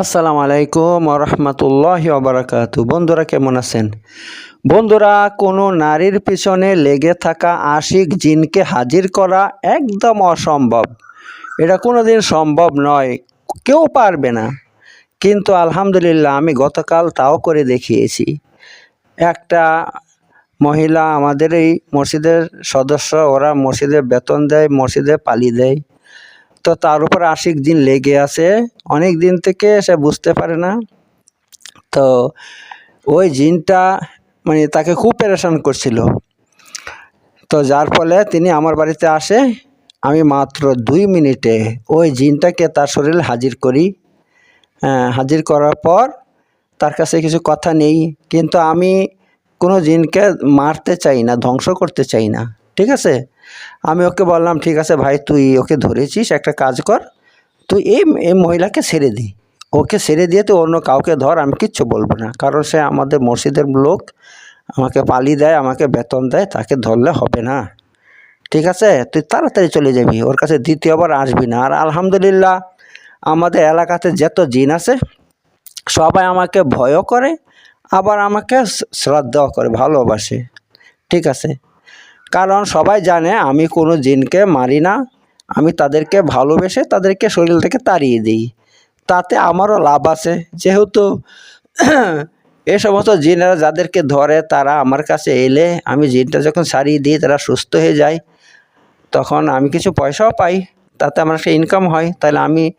আসসালামু আলাইকুম রহমতুল্লাহ বারাকাত বন্ধুরা কেমন আছেন? বন্ধুরা, কোনো নারীর পিছনে লেগে থাকা আশিক জিনকে হাজির করা একদম অসম্ভব। এটা কোনো দিন সম্ভব নয়, কেউ পারবে না। কিন্তু আলহামদুলিল্লাহ, আমি গতকাল তাও করে দেখিয়েছি। একটা মহিলা আমাদের এই মসজিদের সদস্য, ওরা মসজিদে বেতন দেয়, মসজিদে পালি দেয়। তো তার উপর আশিক দিন লেগে আছে। অনেক দিন থেকে সে বুঝতে পারে না। তো ওই জিনটা মানে তাকে খুব পেরেশান করছিল। তো যার ফলে তিনি আমার বাড়িতে আসে। আমি মাত্র দুই মিনিটে ওই জিনটাকে তার শরীরে হাজির করি। হ্যাঁ, হাজির করার পর তার কাছে কিছু কথা নেই। কিন্তু আমি কোনো জিনকে মারতে চাই না ধ্বংস করতে চাই না। ঠিক আছে? আমি ওকে বললাম, ঠিক আছে ভাই, তুই ওকে ধরেছিস, একটা কাজ কর। তুই এই এই মহিলাকে ছেড়ে দি। ওকে ছেড়ে দিয়ে তুই অন্য কাউকে ধর, আমি কিচ্ছু বলব না। কারণ সে আমাদের মসজিদের লোক, আমাকে পালি দেয়, আমাকে বেতন দেয়, তাকে ধরলে হবে না। ঠিক আছে? তুই তাড়াতাড়ি চলে যাবি, ওর কাছে দ্বিতীয়বার আসবি না। আর আলহামদুলিল্লাহ, আমাদের এলাকাতে যত জিন আছে, সবাই আমাকে ভয়ও করে, আবার আমাকে শ্রদ্ধাও করে, ভালোবাসে। ঠিক আছে? কারণ সবাই জানে আমি কোনো জিনকে মারি না, আমি তাদেরকে ভালোবেসে তাদেরকে শরীর থেকে তাড়িয়ে দিই। তাতে আমারও লাভ আছে। যেহেতু এ সমস্ত জিনেরা যাদেরকে ধরে তারা আমার কাছে এলে আমি জিনটা যখন সারিয়ে দিই, তারা সুস্থ হয়ে যায়, তখন আমি কিছু পয়সাও পাই। তাতে আমার একটা ইনকাম হয়। তাহলে আমি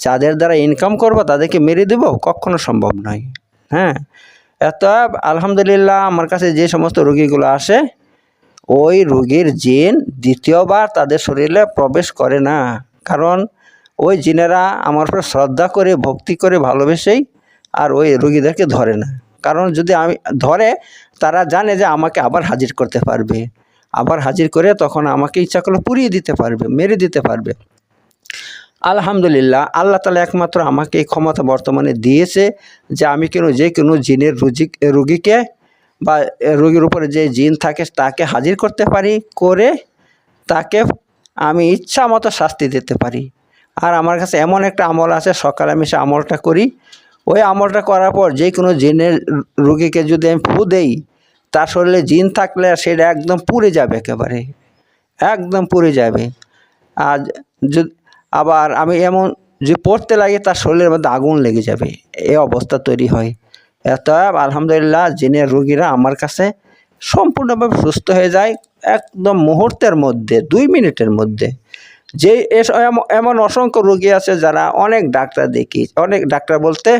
যাদের দ্বারা ইনকাম করব, তাদেরকে মেরে দেব? কখনো সম্ভব নয়। হ্যাঁ? এত আলহামদুলিল্লাহ, আমার কাছে যে সমস্ত রোগীগুলো আসে ওই রোগীর জিন দ্বিতীয়বার তাদের শরীরে প্রবেশ করে না। কারণ ওই জিনেরা আমার উপর শ্রদ্ধা করে, ভক্তি করে ভালোবেসেই আর ওই রোগীদেরকে ধরে না। কারণ যদি আমি ধরে, তারা জানে যে আমাকে আবার হাজির করতে পারবে। আবার হাজির করে তখন আমাকে ইচ্ছা করলে পুড়িয়ে দিতে পারবে, মেরে দিতে পারবে। আলহামদুলিল্লাহ, আল্লাহ তালা একমাত্র আমাকে এই ক্ষমতা বর্তমানে দিয়েছে যে আমি কেন যে কোনো জিনের রুজি, রুগীকে বা রোগীর উপরে যে জিন থাকে তাকে হাজির করতে পারি, করে তাকে আমি ইচ্ছা মতো শাস্তি দিতে পারি। আর আমার কাছে এমন একটা আমল আছে, সকালে আমি সে আমলটা করি। ওই আমলটা করার পর যে কোনো জিনের রুগীকে যদি আমি ফু দেই, তার শরীরে জিন থাকলে সেটা একদম পুড়ে যাবে একেবারে। একদম পুড়ে যাবে। আর আবার আমি এমন যে পড়তে লাগে তার শরীরের মধ্যে আগুন লেগে যাবে। এই অবস্থা তৈরি হয়। এত আলহামদুলিল্লাহ জিনের রুগীরা আমার কাছে সম্পূর্ণভাবে সুস্থ হয়ে যায়, একদম মুহূর্তের মধ্যে, দুই মিনিটের মধ্যে। যে এমন অসংখ্য রোগী আছে যারা অনেক ডাক্তার দেখি, অনেক ডাক্তার বলতে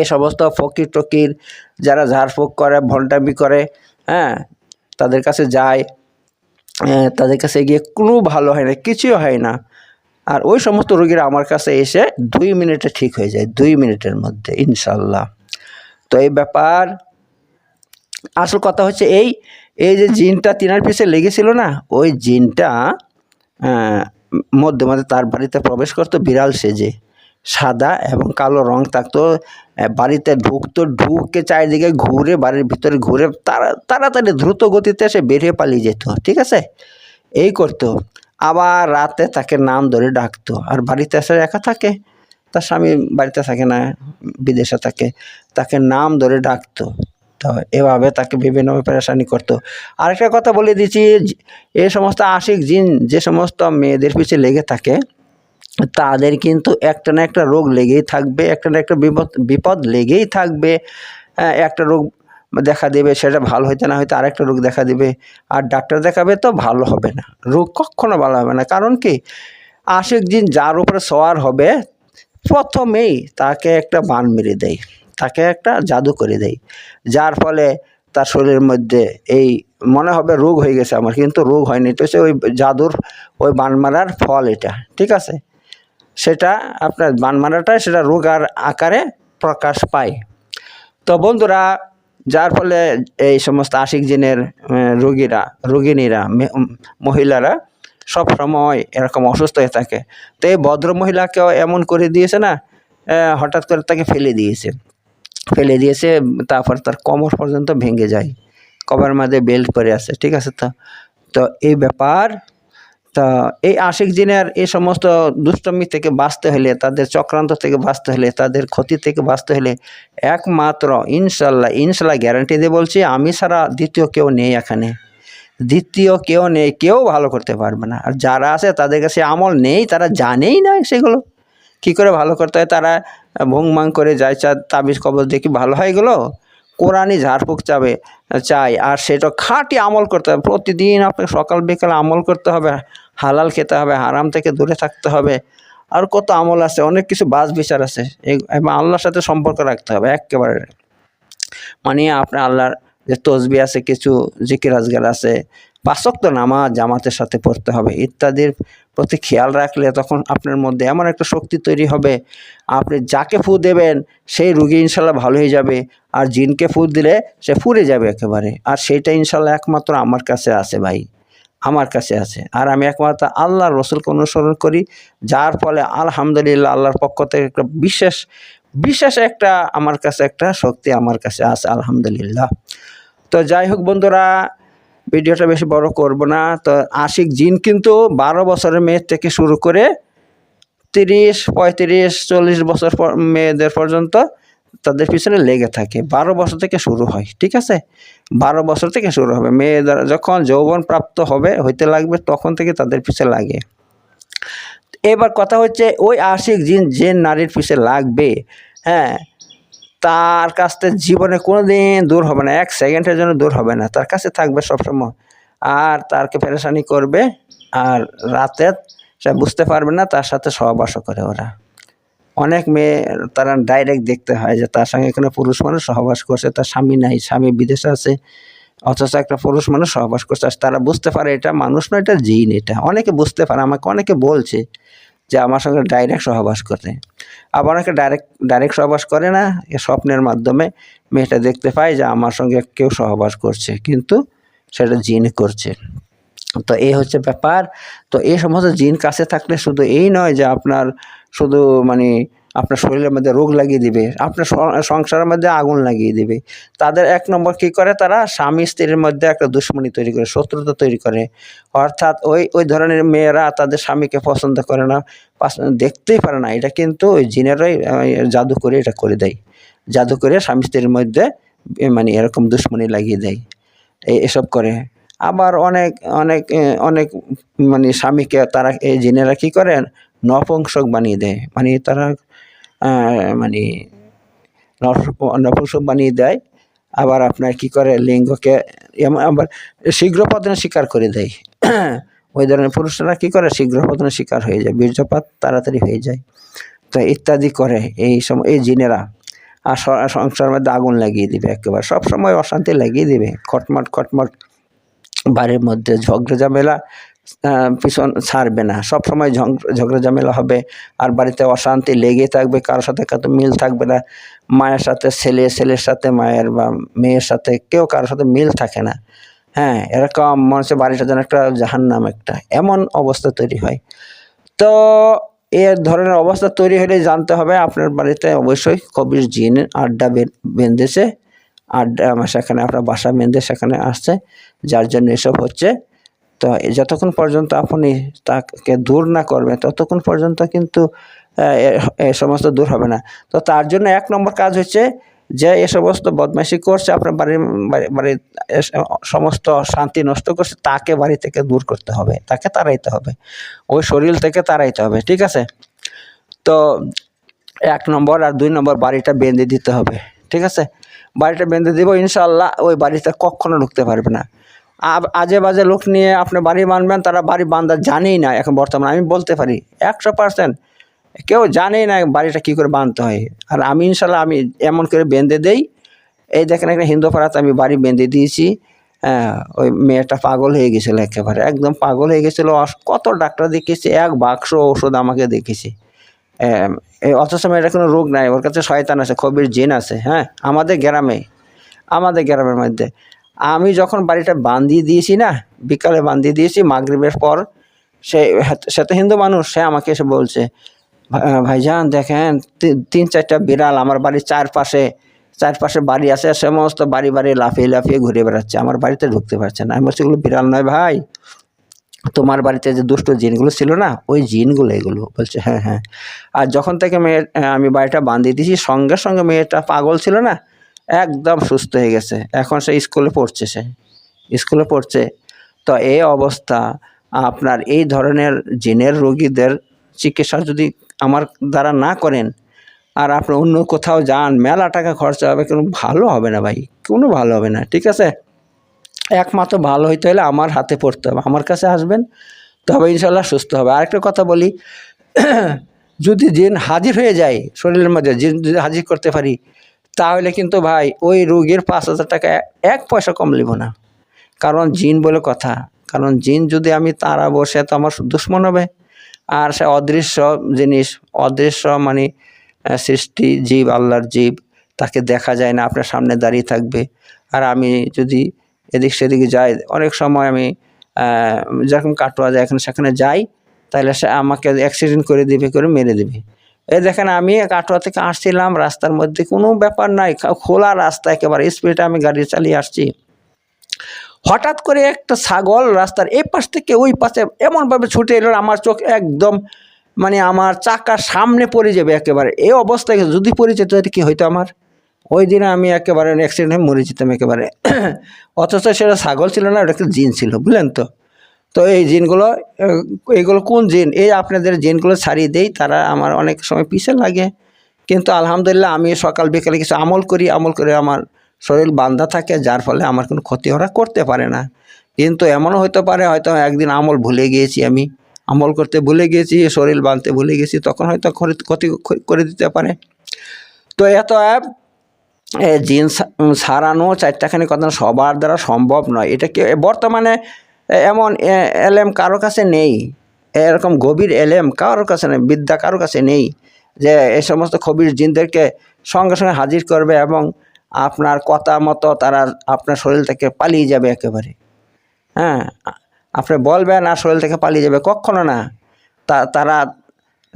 এ সমস্ত ফকির টকির যারা ঝাড়ফুঁক করে, ভণ্ডামি করে হ্যাঁ তাদের কাছে যায় তাদের কাছে গিয়ে কোনো ভালো হয় না, কিছুই হয় না। আর ওই সমস্ত রোগীরা আমার কাছে এসে দুই মিনিটে ঠিক হয়ে যায়, দুই মিনিটের মধ্যে ইনশাল্লাহ তো এই ব্যাপার। আসল কথা হচ্ছে এই এই যে জিনটা তিনার পিছে লেগেছিল না, ওই জিনটা মধ্যে মধ্যে তার বাড়িতে প্রবেশ করতো বিড়াল সেজে। সাদা এবং কালো রং থাকতো বাড়িতে ঢুকতো, ঢুকে চারিদিকে ঘুরে বাড়ির ভিতরে ঘুরে তারা, তাড়াতাড়ি দ্রুত গতিতে সে বেরিয়ে পালিয়ে যেত, ঠিক আছে? এই করতো। আবার রাতে তাকে নাম ধরে ডাকতো, আর বাড়িতে এসে একা থাকে। তার স্বামী বাড়িতে থাকে না বিদেশে থাকে তাকে নাম ধরে ডাকতো। তো এভাবে তাকে বিভিন্নভাবে পেরেশানি করতো। আরেকটা কথা বলে দিচ্ছি এ সমস্ত আশিক জিন যে সমস্ত মেয়েদের পিছিয়ে লেগে থাকে তাদের কিন্তু একটা না একটা রোগ লেগেই থাকবে একটা না একটা বিপদ বিপদ লেগেই থাকবে। আহ, একটা রোগ দেখা দেবে সেটা ভালো হইতে না হয়তো আরেকটা রোগ দেখা দেবে। আর ডাক্তার দেখাবে তো ভালো হবে না। রোগ কখনো ভালো হবে না। কারণ কি? আশিক জিন যার উপরে সওয়ার হবে প্রথমেই তাকে একটা বান মেরে দেয়, তাকে একটা জাদু করে দেয়। যার ফলে তার শরীরের মধ্যে এই মনে হবে রোগ হয়ে গেছে আমার, কিন্তু রোগ হয়নি। তো সে ওই জাদুর ওই বান মারার ফল এটা, ঠিক আছে? সেটা আপনার বান মারাটাই সেটা রোগ আর আকারে প্রকাশ পায়। তো বন্ধুরা, যার ফলে এই সমস্ত আশিক জিনের রোগীরা রোগিনীরা মহিলারা সব সময় এরকম অসুস্থ হয়ে থাকে। তো এই ভদ্র মহিলাকেও এমন করে দিয়েছে না হঠাৎ করে তাকে ফেলে দিয়েছে। ফেলে দিয়েছে, তারপর তার কোমর পর্যন্ত ভেঙে যায়। কবর মাঝে বেল্ট পরে আছে, ঠিক আছে তো? তো এই ব্যাপার, তা এই আশিক জিনের এই সমস্ত দুষ্টমি থেকে বাঁচতে হলে, তাদের চক্রান্ত থেকে বাঁচতে হলে, তাদের ক্ষতি থেকে বাঁচতে হলে একমাত্র ইনশাল্লাহ ইনশাল্লাহ গ্যারান্টি দিয়ে বলছি, আমি ছাড়া দ্বিতীয় কেউ নেই এখানে। দ্বিতীয় কেউ নেই, কেউ ভালো করতে পারবে না। আর যারা আছে, তাদের কাছে আমল নেই, তারা জানেই না সেগুলো। কি করে ভালো করতে হয়? তারা ভুংমাং করে যায় চা তাবিজ, কবজ দেখি ভালো হয়ে গেলো কোরআনই ঝাড়ফুঁক চাবে, চাই। আর সেটা খাঁটি আমল করতে হবে। প্রতিদিন আপনাকে সকাল, বিকাল আমল করতে হবে। হালাল খেতে হবে, হারাম থেকে দূরে থাকতে হবে। আর কত আমল আছে, অনেক কিছু বাস বিচার আছে। এবং আল্লাহর সাথে সম্পর্ক রাখতে হবে, একেবারে। মানে আপনার আল্লাহর যে তসবি আছে, কিছু জিকির আজগার আছে। পাঁচক তো নামাজ জামাতের সাথে পড়তে হবে, ইত্যাদির প্রতি খেয়াল রাখলে তখন আপনার মধ্যে এমন একটা শক্তি তৈরি হবে, আপনি যাকে ফু দেবেন, সেই রুগী ইনশাল্লাহ ভালো হয়ে যাবে, আর জিনকে ফু দিলে সে ফুরে যাবে একেবারে। আর সেইটা ইনশাল্লাহ একমাত্র আমার কাছে আছে ভাই, আমার কাছে আছে। আর আমি একমাত্র আল্লাহর রসুলকে অনুসরণ করি, যার ফলে আলহামদুলিল্লাহ আল্লাহর পক্ষ থেকে একটা বিশেষ বিশেষ একটা আমার কাছে একটা শক্তি আমার কাছে আছে, আলহামদুলিল্লাহ। তো যাই হোক বন্ধুরা, ভিডিওটা বেশি বড় করব না। তো আশিক জিন কিন্তু বারো বছরের মেয়ের থেকে শুরু করে তিরিশ, পঁয়ত্রিশ, চল্লিশ বছর মেয়েদের পর্যন্ত তাদের পিছনে লেগে থাকে। বারো বছর থেকে শুরু হয়, ঠিক আছে? বারো বছর থেকে শুরু হবে। মেয়েদের যখন যৌবন প্রাপ্ত হবে, হইতে লাগবে, তখন থেকে তাদের পিছনে লাগে। এবার কথা হচ্ছে ওই আশিক জিন যে নারীর পিছে লাগবে হ্যাঁ তার কাছ থেকে জীবনে কোনো দিন দূর হবে না, এক সেকেন্ডের জন্য দূর হবে না, তার কাছে থাকবে সবসময়। আর তারকে পেরেশানি করবে, আর রাতে সে বুঝতে পারবে না তার সাথে সহবাসও করে ওরা। অনেক মেয়ে তারা ডাইরেক্ট দেখতে হয় যে তার সঙ্গে কোনো পুরুষ মানুষ সহবাস করছে, তার স্বামী নাই, স্বামী বিদেশে আছে অথচ একটা পুরুষ মানুষ সহবাস করছে। আর তারা বুঝতে পারে এটা মানুষ নয়, এটা জিন এটা। অনেকে বুঝতে পারে, আমাকে অনেকে বলছে যে আমার সঙ্গে ডাইরেক্ট সহবাস করে। আবার অনেকে ডাইরেক্ট ডাইরেক্ট সহবাস করে না, এ স্বপ্নের মাধ্যমে মেয়েটা দেখতে পায় যে আমার সঙ্গে কেউ সহবাস করছে, কিন্তু সেটা জিন করছে। তো এই হচ্ছে ব্যাপার। তো এই সমস্ত জিন কাছে থাকলে শুধু এই নয় যে আপনার শুধু মানে আপনার শরীরের মধ্যে রোগ লাগিয়ে দিবে, আপনার সংসারের মধ্যে আগুন লাগিয়ে দিবে। তাদের এক নম্বর কি করে তারা? স্বামী স্ত্রীর মধ্যে একটা দুশ্মনী তৈরি করে, শত্রুতা তৈরি করে। অর্থাৎ ওই ওই ধরনের মেয়েরা তাদের স্বামীকে পছন্দ করে না দেখতেই পারে না। এটা কিন্তু ওই জিনেরাই জাদু করে এটা করে দেয়। জাদু করে স্বামী স্ত্রীর মধ্যে মানে এরকম দুশ্মনী লাগিয়ে দেয়। এসব করে। আবার অনেক অনেক অনেক মানে স্বামীকে তারা, এই জিনেরা কী করেন নপুংসক বানিয়ে দেয়। মানে তারা মানে নপুংসক বানিয়ে দেয়। আবার আপনার কি করে? লিঙ্গকে আবার শীঘ্র পতনের শিকার করে দেয়। ওই ধরনের পুরুষরা কী করে? শীঘ্র পতনের শিকার হয়ে যায়, বীর্যপাত তাড়াতাড়ি হয়ে যায়। তো ইত্যাদি করে এই সময় এই জিনেরা আর সংসার মধ্যে আগুন লাগিয়ে দিবে একেবারে। সব সময় অশান্তি লাগিয়ে দিবে। খটমট খটমট বাড়ির মধ্যে ঝগড়া ঝামেলা পিছন ছাড়বে না। সব সময় ঝগড়া ঝামেলা হবে। আর বাড়িতে অশান্তি লেগে থাকবে, কারোর সাথে কত মিল থাকবে না। মায়ের সাথে, ছেলে, ছেলের সাথে, মায়ের বা মেয়ের সাথে কেউ কারোর সাথে মিল থাকে না। হ্যাঁ এরকম মনে হচ্ছে বাড়িটা যেন একটা জাহান্নাম একটা। এমন অবস্থা তৈরি হয়। তো এ ধরনের অবস্থা তৈরি হলে জানতে হবে, আপনার বাড়িতে অবশ্যই কবির জিন আড্ডা বেঁধেছে। আড্ডা, সেখানে আপনার বাসা বেঁধে সেখানে আসছে। যার জন্য এসব হচ্ছে। তো যতক্ষণ পর্যন্ত আপনি তাকে দূর না করবেন ততক্ষণ পর্যন্ত কিন্তু এ- সমস্ত দূর হবে না। তো তার জন্য এক নম্বর কাজ হচ্ছে যে এ সমস্ত বদমাইশি করছে, আপনার বাড়ির, বাড়ি- বাড়ির সমস্ত শান্তি নষ্ট করছে, তাকে বাড়ি থেকে দূর করতে হবে, তাকে তাড়াইতে হবে। ওই শরীর থেকে তাড়াইতে হবে, ঠিক আছে? তো এক নম্বর আর দুই নম্বর বাড়িটা বেঁধে দিতে হবে, ঠিক আছে? বাড়িটা বেঁধে দিব ইনশাল্লাহ ওই বাড়িতে কখনো ঢুকতে পারবে না। আজে বাজে লোক নিয়ে আপনি বাড়ি বাঁধবেন তারা বাড়ি বাঁধা জানেই না এখন বর্তমানে, আমি বলতে পারি একশো পার্সেন্ট কেউ জানেই না বাড়িটা কী করে বাঁধতে হয়। আর আমি ইনশাল্লাহ, আমি এমন করে বেঁধে দেই। এই দেখেন একটা হিন্দু পাড়াতে আমি বাড়ি বেঁধে দিয়েছি। হ্যাঁ ওই মেয়েটা পাগল হয়ে গেছিল একেবারে, একদম পাগল হয়ে গেছিল। কত ডাক্তার দেখিয়েছি, এক বাক্স ওষুধ আমাকে দেখেছি অথচ মেয়েটা কোনো রোগ নাই, ওর কাছে শয়তান আছে কবির জিন আছে হ্যাঁ আমাদের গ্রামে, আমাদের গ্রামের মধ্যে। আমি যখন বাড়িটা বান্ধিয়ে দিয়েছি না, বিকালে বান্ধিয়ে দিয়েছি, মাগরিবের পর, সে সে তো হিন্দু মানুষ, সে আমাকে এসে বলছে, "ভা- ভাইজান দেখেন তিন চারটা বিড়াল আমার বাড়ির চারপাশে চারপাশে বাড়ি আছে, সমস্ত বাড়ি বাড়ি লাফিয়ে লাফিয়ে ঘুরে বেড়াচ্ছে, আমার বাড়িতে ঢুকতে পারছে না। আমি বলছি, এগুলো বিড়াল নয় ভাই, তোমার বাড়িতে যে দুষ্ট জিনগুলো ছিল না, ওই জিনগুলো এগুলো। বলছে হ্যাঁ হ্যাঁ। আর যখন থেকে মেয়ে আমি বাড়িটা বাঁধিয়ে দিয়েছি, সঙ্গে সঙ্গে মেয়েটা পাগল ছিল না একদম সুস্থ হয়ে গেছে। এখন সে স্কুলে পড়ছে সে। স্কুলে পড়ছে। তো এই অবস্থা, আপনার এই ধরনের জিনের রোগীদের চিকিৎসা যদি আমার দ্বারা না করেন, আর আপনি অন্য কোথাও যান, মেলা টাকা খরচা হবে, কোনো ভালো হবে না ভাই। কোনো ভালো হবে না, ঠিক আছে? একমাত্র ভালো হইতে হলে আমার হাতে পড়তে হবে, আমার কাছে আসবেন, তবে ইনশাল্লাহ সুস্থ হবে। আরেকটা কথা বলি, যদি জিন হাজির হয়ে যায়, শরীরের মধ্যে জিন যদি হাজির করতে পারি তাহলে কিন্তু ভাই, ওই রোগীর পাঁচ হাজার টাকা এক পয়সা কম নেব না। কারণ জিন বলে কথা। কারণ জিন যদি আমি তারা বসে, তো আমার দুশ্মন হবে। আর সে অদৃশ্য জিনিস, অদৃশ্য মানে সৃষ্টি, জীব, আল্লাহর জীব, তাকে দেখা যায় না, আপনার সামনে দাঁড়িয়ে থাকবে। আর আমি যদি এদিক সেদিকে যাই, অনেক সময় আমি যেরকম কাটোয়া যায়, এখানে সেখানে যাই, তাহলে সে আমাকে অ্যাক্সিডেন্ট করে দিবে, করে মেরে দিবে। এই দেখেন, আমি কাটোয়া থেকে আসছিলাম, রাস্তার মধ্যে কোনো ব্যাপার নাই খোলা রাস্তা, একেবারে স্পিডে আমি গাড়ি চালিয়ে আসছি। হঠাৎ করে একটা ছাগল রাস্তার এই পাশ থেকে ওই পাশে এমনভাবে ছুটে এলো, আমার চোখ একদম মানে আমার চাকার সামনে পড়ে যাবে একেবারে। এই অবস্থায় যদি পড়ে যেত তাহলে কী হইতো আমার? ওই দিনে আমি একেবারে অ্যাক্সিডেন্ট হয়ে মরে যেতাম একেবারে। অথচ সেটা ছাগল ছিল না, ওটা একটা জিন ছিল, বুঝলেন তো? তো এই জিনগুলো এইগুলো কোন জিন? এই আপনাদের জিনগুলো ছাড়িয়ে দেই, তারা আমার অনেক সময় পিছে লাগে। কিন্তু আলহামদুলিল্লাহ আমি সকাল বিকালে কিছু আমল করি, আমল করে আমার শরীর বান্ধা থাকে, যার ফলে আমার কোনো ক্ষতি ওরা করতে পারে না। কিন্তু এমনও হতে পারে, হয়তো একদিন আমল ভুলে গিয়েছি আমি। আমল করতে ভুলে গিয়েছি, শরীর বাঁধতে ভুলে গেছি তখন হয়তো ক্ষতি- করে দিতে পারে। তো এত অ্যাপ, এ জিন সারানো চারটাখানি কথা সবার দ্বারা সম্ভব নয়। এটা কি বর্তমানে এমন এলেম কারও কাছে নেই। এরকম গভীর এলেম কারোর কাছে নেই বিদ্যা কারোর কাছে নেই যে এই সমস্ত খবির জিনদেরকে সঙ্গে সঙ্গে হাজির করবে এবং আপনার কথা মতো তারা আপনার শরীর থেকে পালিয়ে যাবে একেবারে। হ্যাঁ আপনি বলবেন আর শরীর থেকে পালিয়ে যাবে? কখনো না। তা তারা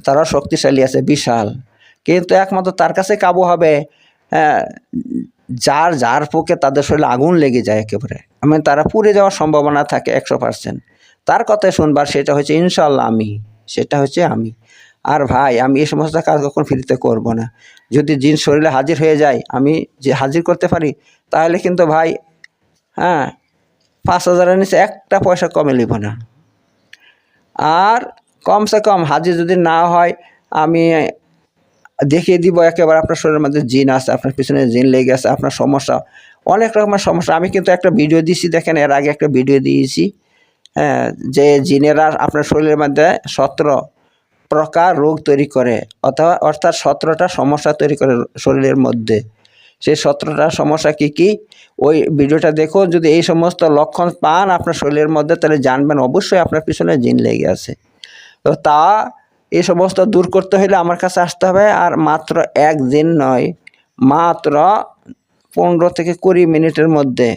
তারা শক্তিশালী আছে বিশাল। কিন্তু একমাত্র তার কাছে কাবু হবে হ্যাঁ, যার যার পক্ষে তাদের শরীরে আগুন লেগে যায় একেবারে। মানে তারা পুড়ে যাওয়ার সম্ভাবনা থাকে একশো পার্সেন্ট তার কথাই শুনবার সেটা হচ্ছে ইনশাল্লাহ আমি, সেটা হচ্ছে আমি। আর ভাই, আমি এই সমস্ত কাজ কখন ফ্রিতে করব না। যদি জিন শরীরে হাজির হয়ে যায়, আমি যে হাজির করতে পারি, তাহলে কিন্তু ভাই হ্যাঁ পাঁচ হাজারের নিচে একটা পয়সা কমে নিব না। আর কমসে কম হাজির যদি না হয়, আমি দেখিয়ে দিব, একেবারে আপনার শরীরের মধ্যে জিন আছে, আপনার পিছনে জিন লেগে আছে, আপনার সমস্যা অনেক রকমের সমস্যা। আমি কিন্তু একটা ভিডিও দিয়েছি দেখেন, এর আগে একটা ভিডিও দিয়েছি হ্যাঁ যে জিনেরা আপনার শরীরের মধ্যে সতেরো প্রকার রোগ তৈরি করে, অথবা অর্থাৎ সতেরোটা সমস্যা তৈরি করে শরীরের মধ্যে। সেই সতেরোটা সমস্যা কি কি? ওই ভিডিওটা দেখো যদি এই সমস্ত লক্ষণ পান আপনার শরীরের মধ্যে, তাহলে জানবেন, অবশ্যই আপনার পিছনে জিন লেগে আছে। তো তা এই সমস্ত দূর করতে হলে আমার কাছে আসতে হবে, আর মাত্র একদিন নয়, মাত্র পনেরো থেকে কুড়ি মিনিটের মধ্যে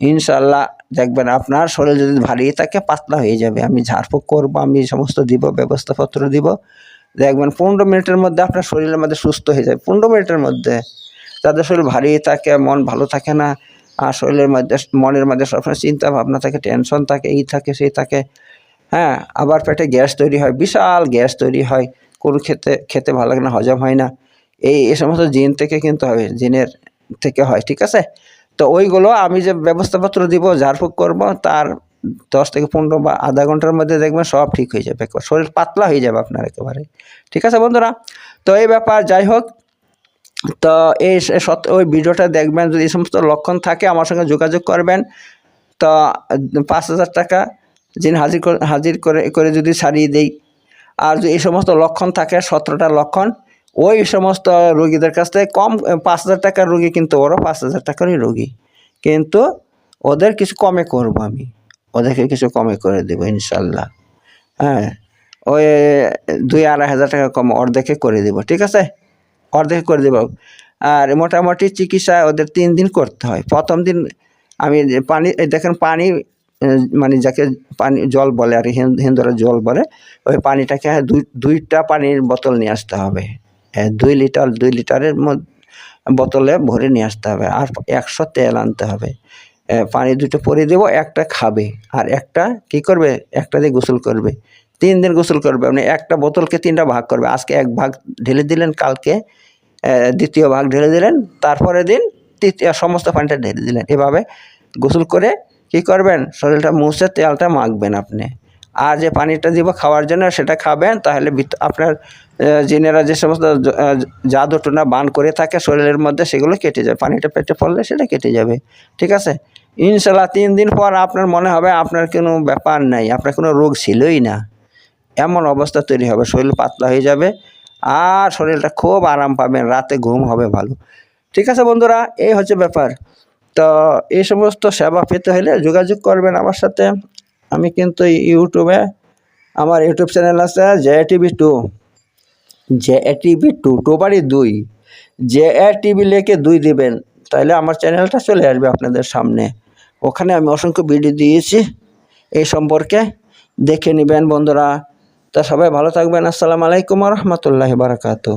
ইনশাল্লাহ দেখবেন আপনার শরীর যদি ভারী থাকে পাতলা হয়ে যাবে। আমি ঝাড়ফুঁক করব, আমি সমস্ত দিব, ব্যবস্থাপত্র দিব। দেখবেন পনেরো মিনিটের মধ্যে আপনার শরীরের মধ্যে সুস্থ হয়ে যাবে। পনেরো মিনিটের মধ্যে যাদের শরীর ভারী থাকে, মন ভালো থাকে না, আর শরীরের মধ্যে, মনের মধ্যে সবসময় চিন্তা ভাবনা থাকে টেনশন থাকে, এই থাকে, সেই থাকে হ্যাঁ আবার পেটে গ্যাস তৈরি হয়, বিশাল গ্যাস তৈরি হয়। কোনো খেতে খেতে ভালো লাগে না, হজম হয় না। এই এই সমস্ত জিন থেকে কিন্তু হবে, জিনের থেকে হয়, ঠিক আছে? তো ওইগুলো আমি যে ব্যবস্থাপত্র দিব, ঝাড়ফুঁক করব, তার দশ থেকে পনেরো বা আধা ঘণ্টার মধ্যে দেখবেন সব ঠিক হয়ে যাবে। শরীর পাতলা হয়ে যাবে আপনার একেবারে। ঠিক আছে বন্ধুরা? তো এই ব্যাপার, যাই হোক। তো এই ওই ভিডিওটা দেখবেন যদি এই সমস্ত লক্ষণ থাকে, আমার সঙ্গে যোগাযোগ করবেন। তো পাঁচ হাজার টাকা যিনি হাজির করে হাজির করে করে যদি ছাড়িয়ে দেই। আর যদি এই সমস্ত লক্ষণ থাকে, সতেরোটা লক্ষণ ওই সমস্ত রোগীদের কাছ থেকে কম, পাঁচ হাজার টাকার রোগী কিন্তু ওরা পাঁচ হাজার টাকারই রোগী। কিন্তু ওদের কিছু কমে করব আমি। ওদেরকে কিছু কমে করে দেবো, ইনশাল্লাহ। হ্যাঁ ওই দুই আড়াই হাজার টাকা কম অর্ধেকে করে দেবো, ঠিক আছে? অর্ধেক করে দেবো। আর মোটামুটি চিকিৎসা ওদের তিন দিন করতে হয়। প্রথম দিন আমি পানি দেখেন পানি মানে যাকে পানি জল বলে আর হিন্দুরা জল বলে, ওই পানিটাকে দুই, দুইটা পানির বোতল নিয়ে আসতে হবে। দুই লিটার, দুই লিটারের বোতলে ভরে নিয়ে আসতে হবে আর একশো তেল আনতে হবে। পানি দুটো পরে দেবো, একটা খাবে আর একটা কি করবে? একটা দিয়ে গোসল করবে। তিন দিন গোসল করবে মানে একটা বোতলকে তিনটা ভাগ করবে। আজকে এক ভাগ ঢেলে দিলেন, কালকে দ্বিতীয় ভাগ ঢেলে দিলেন তারপরে দিন তৃতীয়, সমস্ত পানিটা ঢেলে দিলেন। এভাবে গোসল করে কি করবেন? শরীরটা মুছে, তেলটা মাখবেন আপনি। আর যে পানিটা দিব খাওয়ার জন্য সেটা খাবেন তাহলে আপনার জিনেরা যে সমস্ত জ- আহ, বান করে থাকে শরীরের মধ্যে সেগুলো কেটে যাবে পানিটা পেটে পড়লে সেটা কেটে যাবে। ঠিক আছে? ইনশাল্লাহ তিন দিন পর আপনার মনে হবে আপনার কোনো ব্যাপার নাই আপনার কোনো রোগ ছিলই না। এমন অবস্থা তৈরি হবে শরীর পাতলা হয়ে যাবে আর শরীরটা খুব আরাম পাবেন রাতে ঘুম হবে ভালো। ঠিক আছে বন্ধুরা এই হচ্ছে ব্যাপার। তো এই সমস্ত সেবা পেতে হলে যোগাযোগ করবেন আমার সাথে। আমি কিন্তু ইউটিউবে আমার ইউটিউব চ্যানেল আছে J A TV two J A TV two two বাড়ি দুই। জে এ টিভি লেখে দুই দিবেন তাহলে আমার চ্যানেলটা চলে আসবে আপনাদের সামনে। ওখানে আমি অসংখ্য ভিডিও দিয়েছি, এই সম্পর্কে দেখে নেবেন বন্ধুরা। তা সবাই ভালো থাকবেন, আসসালামু আলাইকুম রহমতুল্লাহ বারাকাতু